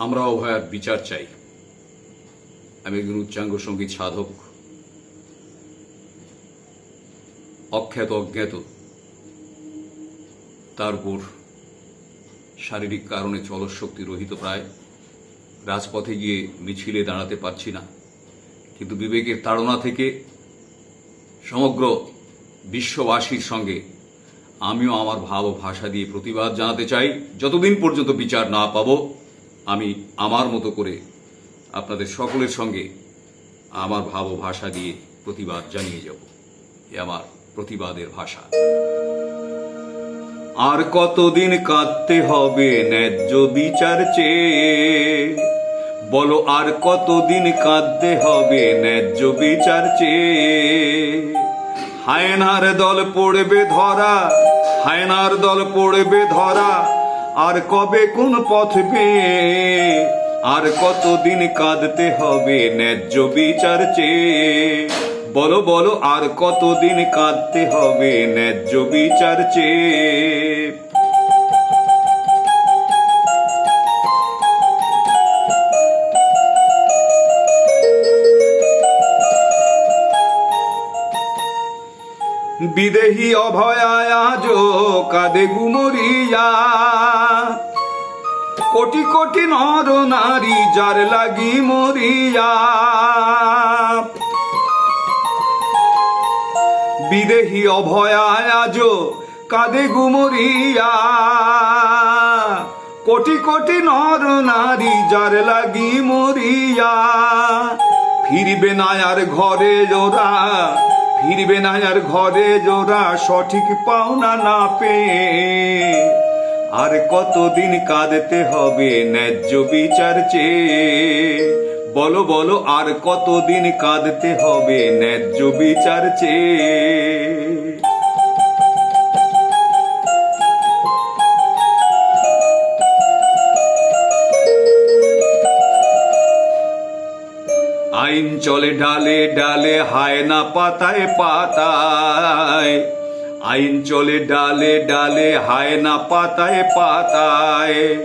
আমরা অভয়ার বিচার চাই। আমি একজন উচ্চাঙ্গ সংগীত সাধক। অখ্যাত অজ্ঞাত। তার উপর শারীরিক কারণে চলশক্তি রহিত প্রায়। রাজপথে গিয়ে মিছিলে দাঁড়াতে পারছি না। কিন্তু বিবেকের তাড়না থেকে সমগ্র বিশ্ববাসীর সঙ্গে আমিও আমার ভাব ও ভাষা দিয়ে প্রতিবাদ জানাতে চাই। যতদিন পর্যন্ত বিচার না পাব আমি আমার মতো করে আপনাদের সকলের সঙ্গে আমার ভাব ও ভাষা দিয়ে প্রতিবাদ জানিয়ে যাব। এ আমার প্রতিবাদের ভাষা। আর কতদিন কাঁদতে হবে ন্যায্য বিচার চেয়ে? বলো, আর কতদিন কাঁদতে হবে ন্যায্য বিচার চেয়ে? হায়নার দল পড়বে ধরা, হায়নার দল পড়বে ধরা আর কবে কোন পথ পেয়ে আর কতদিন কাঁদতে হবে ন্যায্য বিচার চেয়ে? বলো বলো, আর কতদিন কাঁদতে হবে ন্যায্য বিচার চেয়ে? বিদেহী অভয়ায় আজ কাদে গুমরিয়া কোটি কোটি নর নারী যার লাগি মরিয়া। বিদেহী অভয়ায় আজ কাদে গুমরিয়া কোটি কোটি নর নারী যার লাগি মরিয়া। ফিরবে না আর ঘরে জোরা ফিরবে না আর ঘরে জোরা সঠিক পাওনা না পেয়ে। আর কতদিন কাঁদতে হবে ন্যায্য বিচার চেয়ে? বলো বলো, আর কতদিন কাঁদতে হবে ন্যায্য বিচার চেয়ে? আইন চলে ডালে ডালে হায় না পাতায় পাতায়। আইন চলে ডালে ডালে, হায় না পাতায় পাতায়।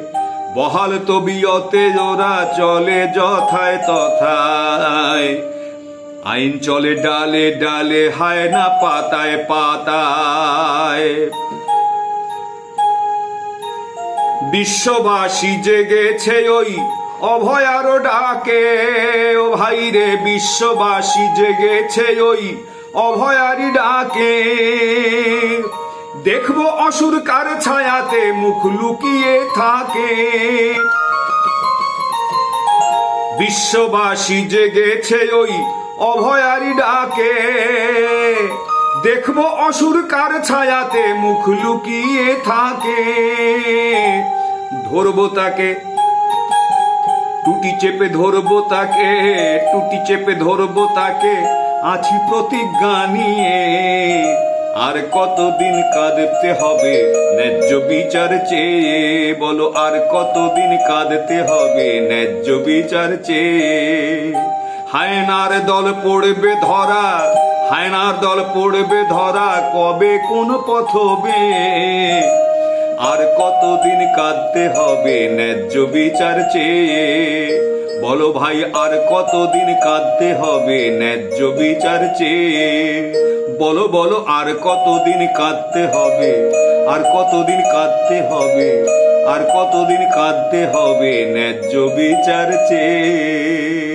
বহাল তবিয়তে ওরা চলে যথায় তথায়। আইন চলে ডালে ডালে, হায় না পাতায় পাতায়। বিশ্ববাসী জেগেছে ওই অভয়ার ডাকে ও ভাই রে বিশ্ববাসী জেগেছে ওই অভয়ারি ডাকে। দেখব অসুর কার ছায়াতে মুখ লুকিয়ে থাকে। বিশ্ববাসী জেগেছে ওই অভয়ারি ডাকে। দেখব অসুর কার ছায়াতে মুখ লুকিয়ে থাকে। ধরবো তাকে, টুটি চেপে ধরবো তাকে, টুটি চেপে ধরবো তাকে। আছি প্রতিজ্ঞা নিয়ে। আর কতদিন কাঁদতে হবে ন্যায্য বিচার চেয়ে? বলো, আর কতদিন কাঁদতে হবে ন্যায্য বিচার চেয়ে? হায়নার দল পড়বে ধরা, হায়নার দল পড়বে ধরা, কবে কোন পথ হবে? আর কতদিন কাঁদতে হবে ন্যায্য বিচার চেয়ে? বলো ভাই, আর কতদিন কাঁদতে হবে ন্যায্য বিচার চেয়ে? বলো বলো, আর কতদিন কাঁদতে হবে? আর কতদিন কাঁদতে হবে? আর কতদিন কাঁদতে হবে ন্যায্য বিচার চেয়ে?